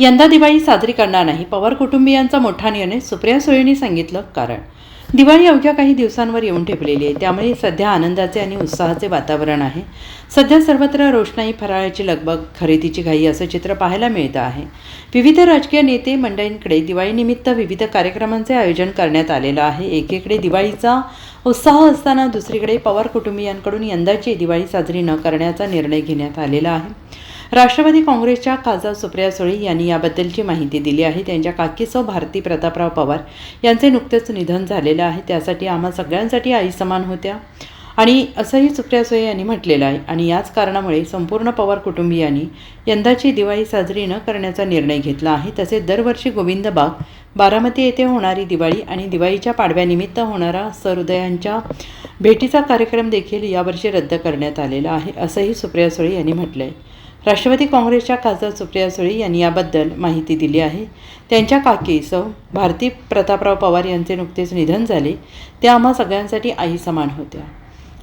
यंदा दिवाळी साजरी करणार नाही. पवार कुटुंबियांचा मोठा निर्णय सुप्रिया सुळेंनी सांगितलं कारण. दिवाळी अवघ्या काही दिवसांवर येऊन ठेपलेली आहे. त्यामुळे सध्या आनंदाचे आणि उत्साहाचे वातावरण आहे. सध्या सर्वत्र रोषणाई फराळाची लगबग खरेदीची घाई असं चित्र पाहायला मिळतं आहे. विविध राजकीय नेते मंडळींकडे दिवाळीनिमित्त विविध कार्यक्रमांचे आयोजन करण्यात आलेलं आहे. एकीकडे दिवाळीचा उत्साह असताना दुसरीकडे पवार कुटुंबियांकडून यंदाची दिवाळी साजरी न करण्याचा निर्णय घेण्यात आलेला आहे. राष्ट्रवादी काँग्रेसच्या खासदार सुप्रिया सुळे यांनी याबद्दलची माहिती दिली आहे. त्यांच्या काकीसो भारती प्रतापराव पवार यांचे नुकतेच निधन झालेलं आहे. त्यासाठी आम्हा सगळ्यांसाठी आई समान होत्या. आणि असंही सुप्रिया सुळे यांनी म्हटलेलं आहे. आणि याच कारणामुळे संपूर्ण पवार कुटुंबियांनी यंदाची दिवाळी साजरी न करण्याचा निर्णय घेतला आहे. तसेच दरवर्षी गोविंद बाग बारामती येथे होणारी दिवाळी आणि दिवाळीच्या पाडव्यानिमित्त होणारा सहृदयांच्या भेटीचा कार्यक्रम देखील यावर्षी रद्द करण्यात आलेला आहे असंही सुप्रिया सुळे यांनी म्हटलं आहे राष्ट्रवादी काँग्रेसच्या खासदार सुप्रिया सुळे यांनी याबद्दल माहिती दिली आहे. त्यांच्या काकी सौ भारती प्रतापराव पवार यांचे नुकतेच निधन झाले. त्या आम्हा सगळ्यांसाठी आई समान होत्या.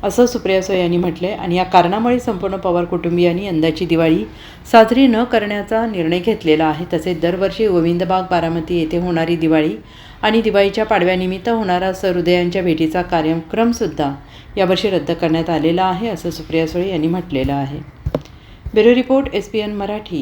असं सुप्रिया सुळे यांनी म्हटलं आहे आणि या कारणामुळे संपूर्ण पवार कुटुंबियांनी यंदाची दिवाळी साजरी न करण्याचा निर्णय घेतलेला आहे. तसेच दरवर्षी गोविंदबाग बारामती येथे होणारी दिवाळी आणि दिवाळीच्या पाडव्यानिमित्त होणारा सहृदयांच्या भेटीचा कार्यक्रमसुद्धा यावर्षी रद्द करण्यात आलेला आहे असं सुप्रिया सुळे यांनी म्हटलेलं आहे. Bureau report S P N Marathi.